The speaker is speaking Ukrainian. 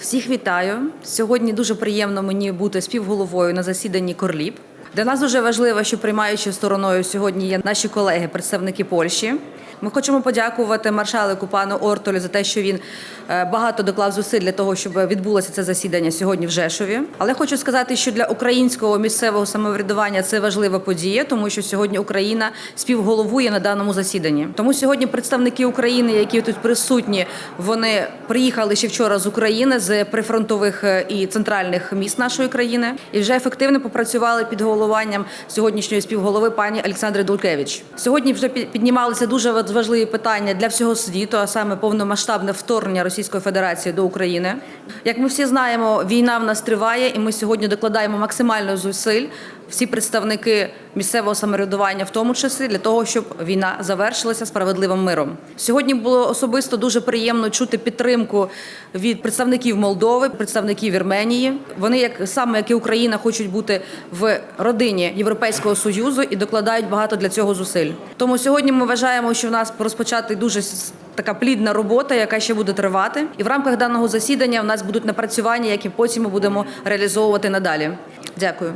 Всіх вітаю. Сьогодні дуже приємно мені бути співголовою на засіданні Корліп. Для нас дуже важливо, що приймаючою стороною сьогодні є наші колеги, представники Польщі. Ми хочемо подякувати маршалику пану Ортолю за те, що він е, багато доклав зусиль для того, щоб відбулося це засідання сьогодні в Жешові. Але хочу сказати, що для українського місцевого самоврядування це важлива подія, тому що сьогодні Україна співголовує на даному засіданні. Тому сьогодні представники України, які тут присутні, вони приїхали ще вчора з України з прифронтових е, і центральних міст нашої країни і вже ефективно попрацювали під головуванням сьогоднішньої співголови пані Олександри Дулкевич. Сьогодні вже піднімалися дуже важливі питання для всього світу, а саме повномасштабне вторгнення Російської Федерації до України. Як ми всі знаємо, війна в нас триває, і ми сьогодні докладаємо максимально зусиль. Всі представники місцевого самоврядування, в тому числі для того, щоб війна завершилася справедливим миром. Сьогодні було особисто дуже приємно чути підтримку від представників Молдови, представників Вірменії. Вони, як саме як і Україна, хочуть бути в родині Європейського союзу і докладають багато для цього зусиль. Тому сьогодні ми вважаємо, що в нас розпочати дуже така плідна робота, яка ще буде тривати. І в рамках даного засідання в нас будуть напрацювання, які потім ми будемо реалізовувати надалі. Дякую.